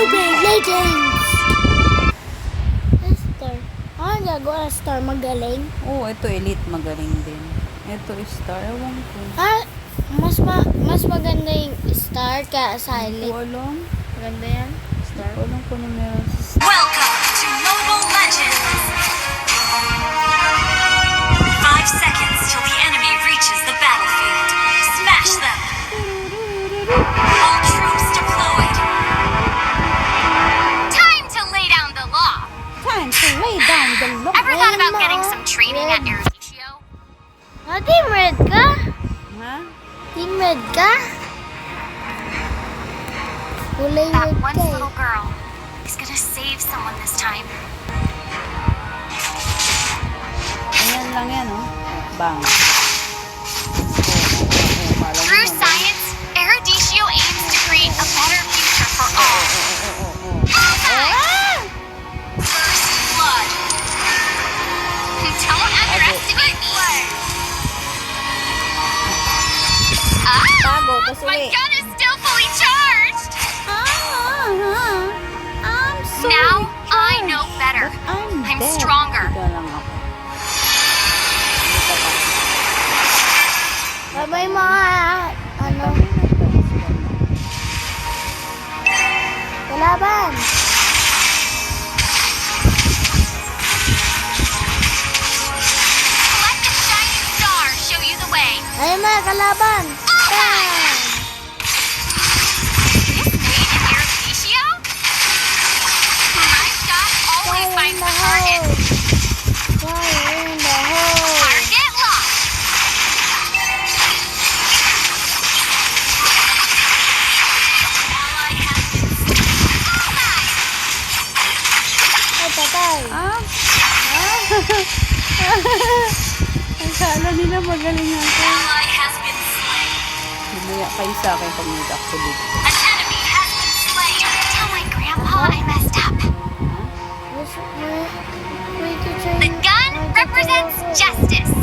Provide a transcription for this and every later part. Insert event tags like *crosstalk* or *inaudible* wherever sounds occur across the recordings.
Mobile Legends! Star. Ah, gagawa ng Star magaling. Oo, ito elite magaling din. Ito star, ewan ko. Ah, mas ma mas maganda yung Star kaya Hindi Silent. ko alam. Maganda yan? Hindi ko alam kung ano meron sa Welcome to Mobile Legends! Five seconds till the enemy reaches the battlefield. About getting some training at Red. Erudicio? Ah, Team Red ka? Ha? Team Red ka? Kulay That red one ka eh. little girl is gonna save someone this time. Ayan lang yan, oh. Bang. Through science, My gun is still fully charged. Ah, I'm so Now I know better. I'm, I'm dead. stronger. Ika lang ako. Ika pa. Mga ano, kalaban. Let the shining star show you the way. Ay mga kalaban. magaling ako. Bumaya pa yun sa akin pag nag-actually. The gun represents justice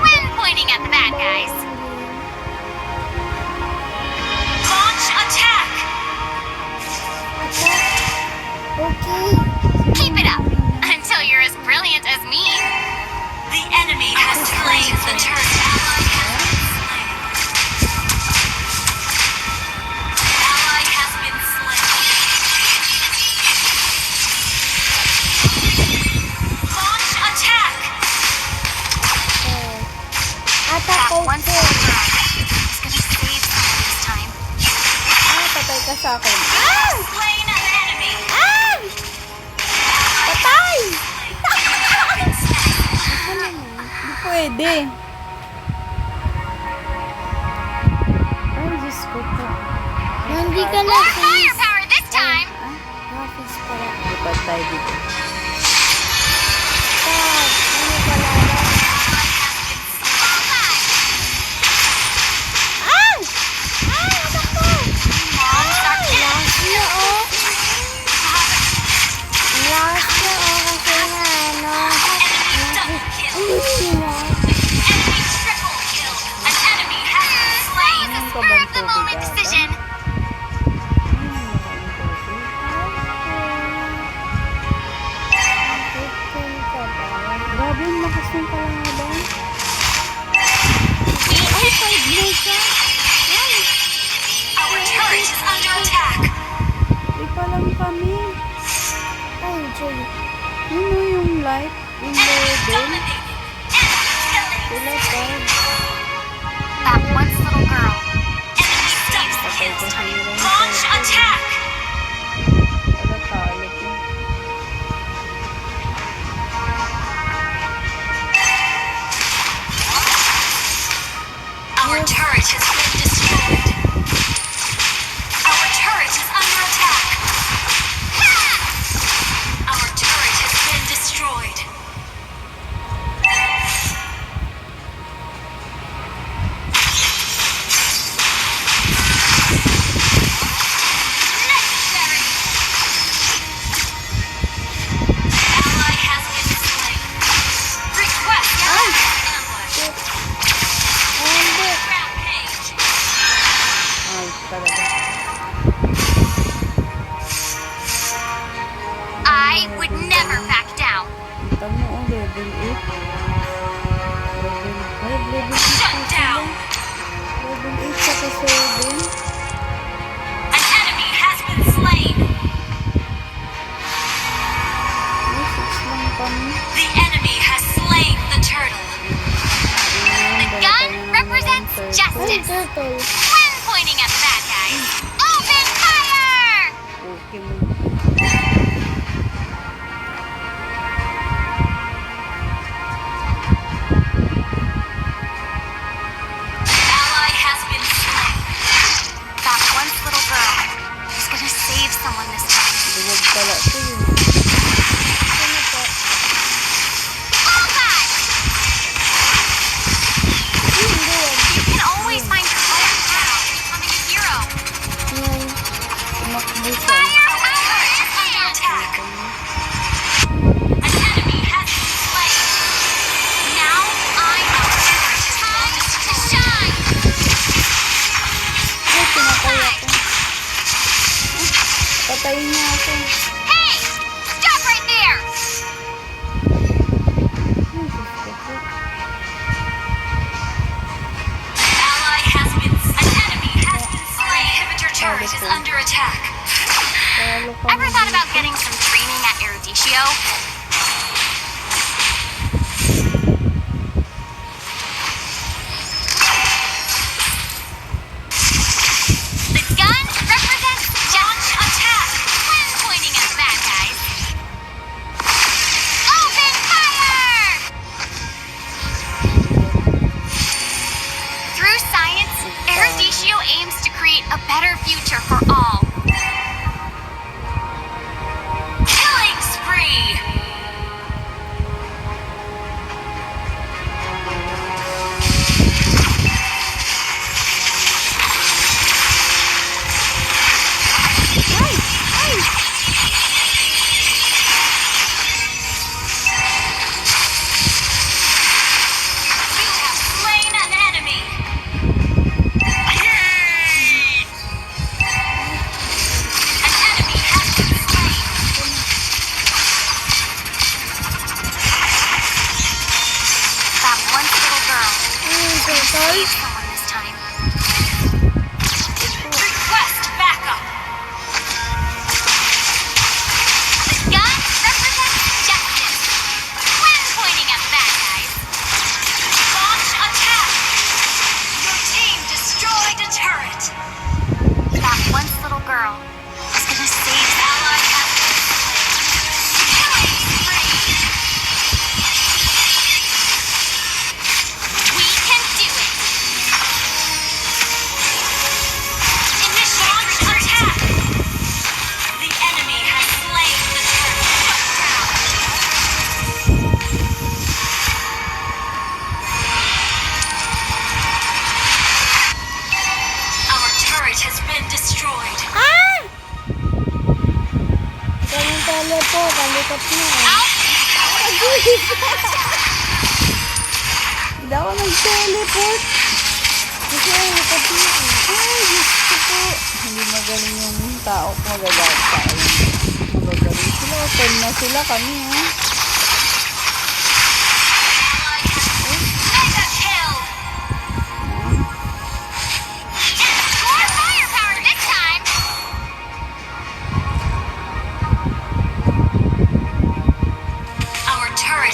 when pointing at the bad guys. Launch attack! Okay. Hindi ka na More face. firepower this time. Office pala. Lipad tayo dito. minutes ng kalaban. Ay, 5 minutes na. Yan. Our turret is under attack. Ipa lang kami. Yun mo yung light in the. Sila pa. That one little girl. Stops the kids. barracks is under attack. Ever thought about getting some training at Eruditio? makalipat niya. Eh. Hindi ako nag-teleport. Kasi lipat niya. Eh. Ay, Diyos ko po. Hindi magaling yung tao ko. Magagalit sa akin. Sila. Open na sila kami. Eh.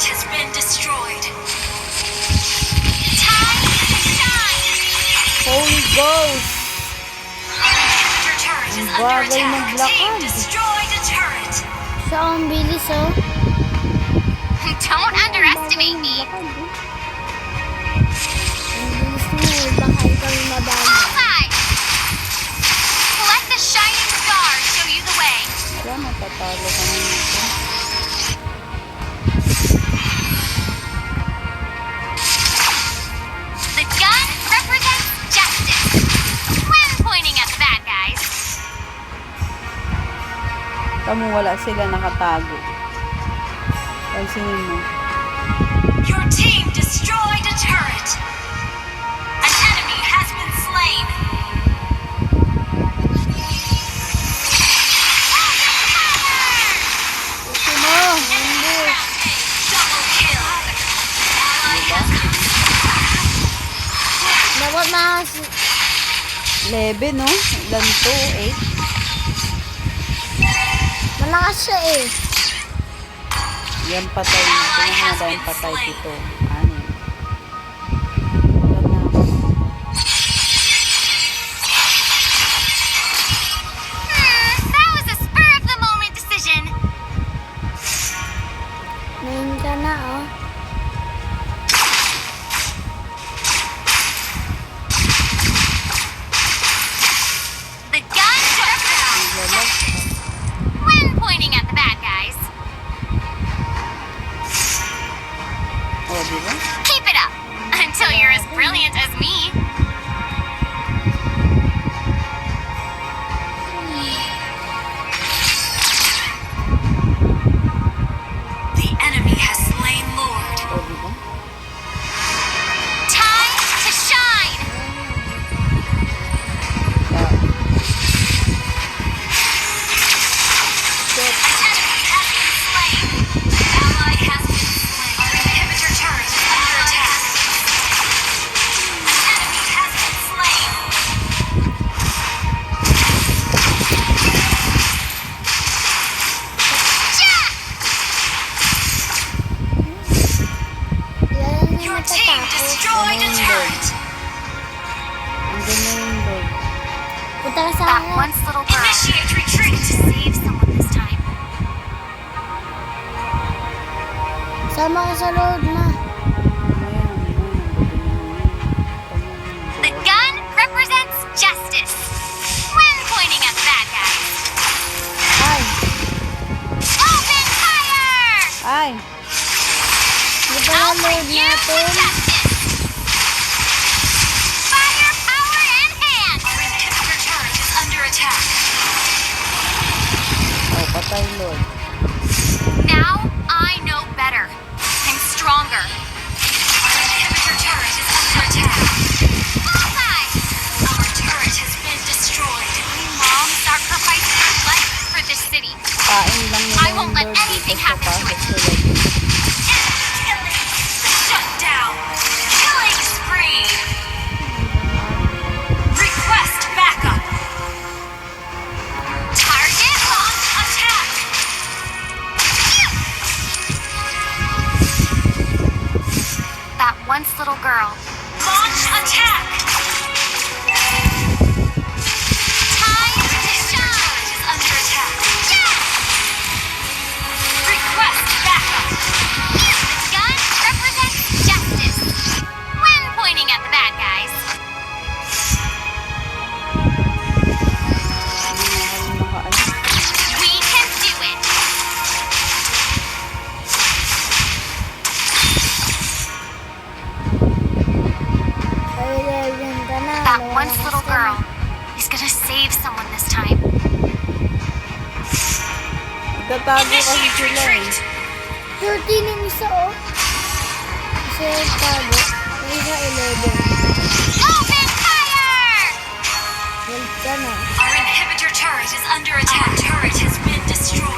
has been destroyed. Time to shine! Holy Ghost! Turret is under attack. Team destroy the turret. So, ang. *laughs* Don't underestimate me. Let the shining show you the way. Kamu wala sila nakatago. Pansinin mo. Your team destroyed a turret. An enemy has been slain. Dapat mas 11, no? Ganito, 8. Malakas siya eh. Yan patay na. Pinahanda yung patay dito. Ah, Another side. That once little girl. Initiate retreat. To save someone this time. The gun represents justice. When pointing at bad guys. Ay. Open fire! Ay. Di ba na load natin? I Lord. Open fire! Our inhibitor turret is under attack. Turret has been destroyed.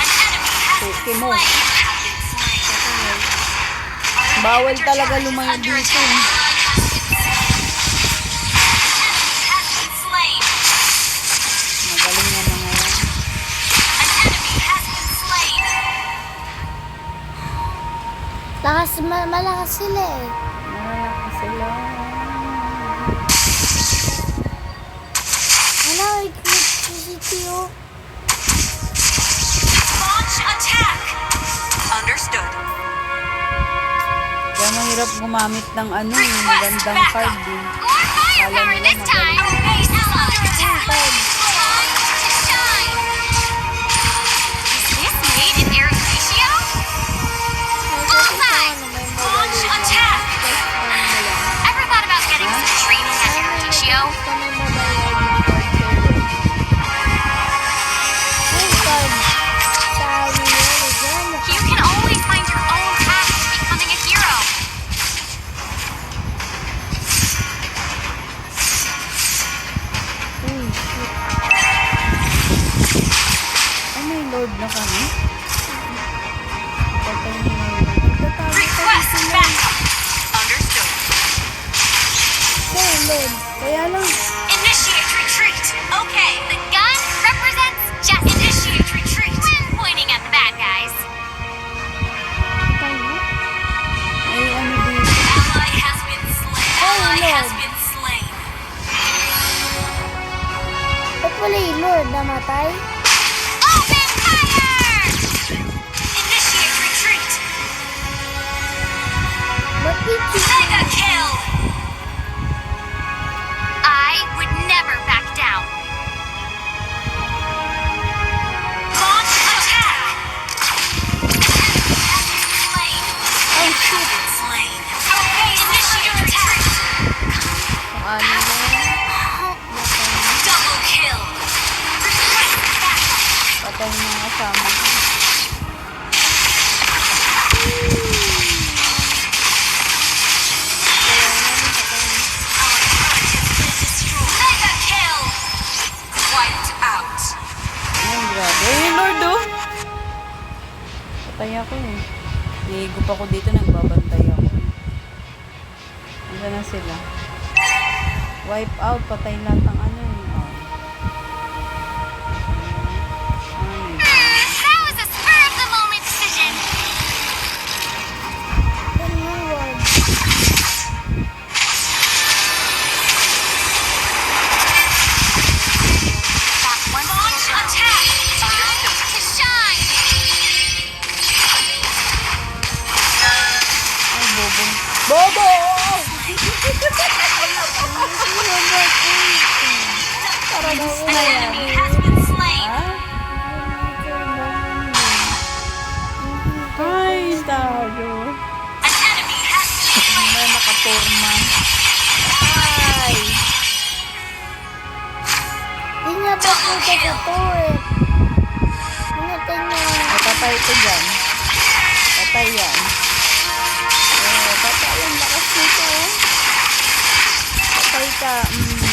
An enemy has been slain. Bawal talaga lumayo dito. Lakas, ma- malakas sila eh. Malakas sila. Wala, electricity. Oh. Launch attack! Understood. Kaya mahirap gumamit ng ano eh, magandang card eh. More firepower this time! Our base under attack! ako eh. Nihigup ako dito, nagbabantay ako. Ano na sila? Wipe out, patay lahat ng Bobo! Ay, tayo. May nakaporma. Ay! Hindi ba ko ito eh? Ano tayo? Patay ko dyan. Patay yan. Yeah.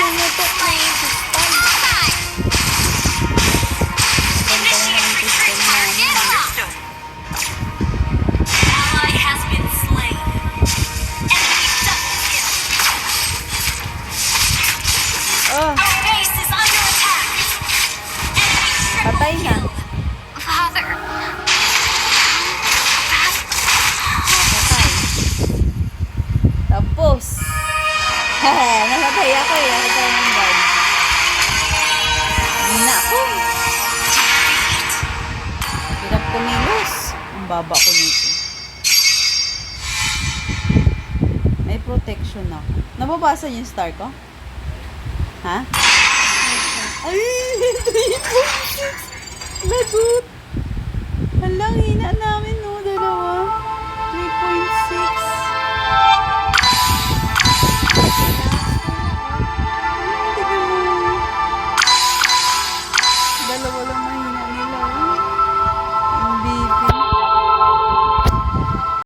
Bunu toplayın. Baba ko nito. May protection ako. Nababasa niyo yung star ko? Ha? Ay, 3.6! Lagot! Halang hina namin